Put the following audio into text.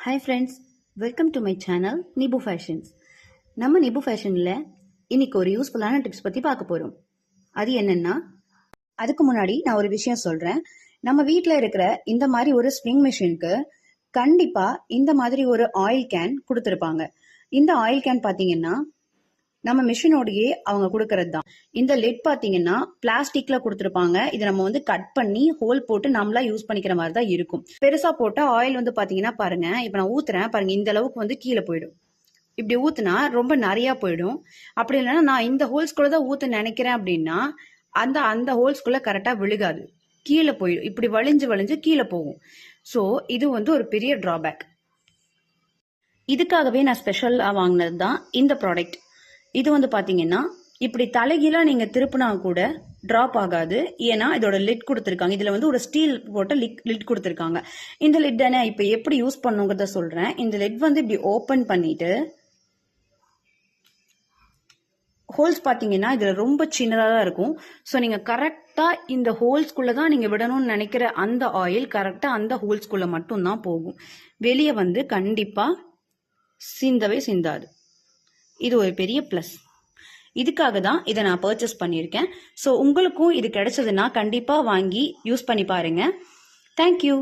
Hi friends welcome to my channel Nibu fashions நம்ம நிபு ஃபேஷனில் இன்னைக்கு ஒரு யூஸ்ஃபுல்லான டிப்ஸ் பற்றி பார்க்க போகிறோம் அது என்னென்னா அதுக்கு முன்னாடி நான் ஒரு விஷயம் சொல்கிறேன் நம்ம வீட்டில் இருக்கிற இந்த மாதிரி ஒரு ஸ்ப்ரிங் மிஷினுக்கு கண்டிப்பாக இந்த மாதிரி ஒரு ஆயில் கேன் கொடுத்துருப்பாங்க. இந்த ஆயில் கேன் பார்த்தீங்கன்னா நம்ம மிஷினோடையே அவங்க கொடுக்கறது தான் இந்த லெட் பாத்தீங்கன்னா பிளாஸ்டிக்ல கொடுத்துருப்பாங்க. இதை நம்ம வந்து கட் பண்ணி ஹோல் போட்டு நம்மளா யூஸ் பண்ணிக்கிற மாதிரி தான் இருக்கும். பெருசா போட்ட ஆயில் வந்து பாத்தீங்கன்னா பாருங்க இப்ப நான் ஊத்துறேன். பாருங்க இந்த அளவுக்கு வந்து கீழே போயிடும். இப்படி ஊத்துனா ரொம்ப நிறைய போயிடும். அப்படி இல்லைன்னா நான் இந்த ஹோல்ஸ்குள்ள தான் ஊத்து நினைக்கிறேன் அப்படின்னா அந்த அந்த ஹோல்ஸ்குள்ள கரெக்டா விழுகாது. கீழே போயிடும். இப்படி வழிஞ்சு வழிஞ்சு கீழே போகும். ஸோ இது வந்து ஒரு பெரிய டிராபேக் இதுக்காகவே நான் ஸ்பெஷலாக வாங்கினது தான் இந்த ப்ராடக்ட் இது வந்து பார்த்தீங்கன்னா இப்படி தலைகீழாக நீங்கள் திருப்பினா கூட ட்ராப் ஆகாது. ஏன்னா இதோட லிட் கொடுத்துருக்காங்க. இதில் வந்து ஒரு ஸ்டீல் போட்ட லிட் லிட் கொடுத்துருக்காங்க. இந்த லிட் தானே இப்போ எப்படி யூஸ் பண்ணுங்கிறத சொல்கிறேன் இந்த லிட் வந்து இப்படி ஓப்பன் பண்ணிட்டு ஹோல்ஸ் பார்த்தீங்கன்னா இதில் ரொம்ப சின்னதாக தான் இருக்கும். ஸோ நீங்கள் கரெக்டாக இந்த ஹோல்ஸ்குள்ளே தான் நீங்கள் விடணும்னு நினைக்கிற அந்த ஆயில் கரெக்டாக அந்த ஹோல்ஸ்குள்ளே மட்டும்தான் போகும். வெளியே வந்து கண்டிப்பாக சிந்தவே சிந்தாது. இது ஒரு பெரிய ப்ளஸ் இதுக்காக தான் இதை நான் பர்ச்சேஸ் பண்ணியிருக்கேன். ஸோ உங்களுக்கும் இது கிடைச்சதுன்னா கண்டிப்பாக வாங்கி யூஸ் பண்ணி பாருங்கள் தேங்க்யூ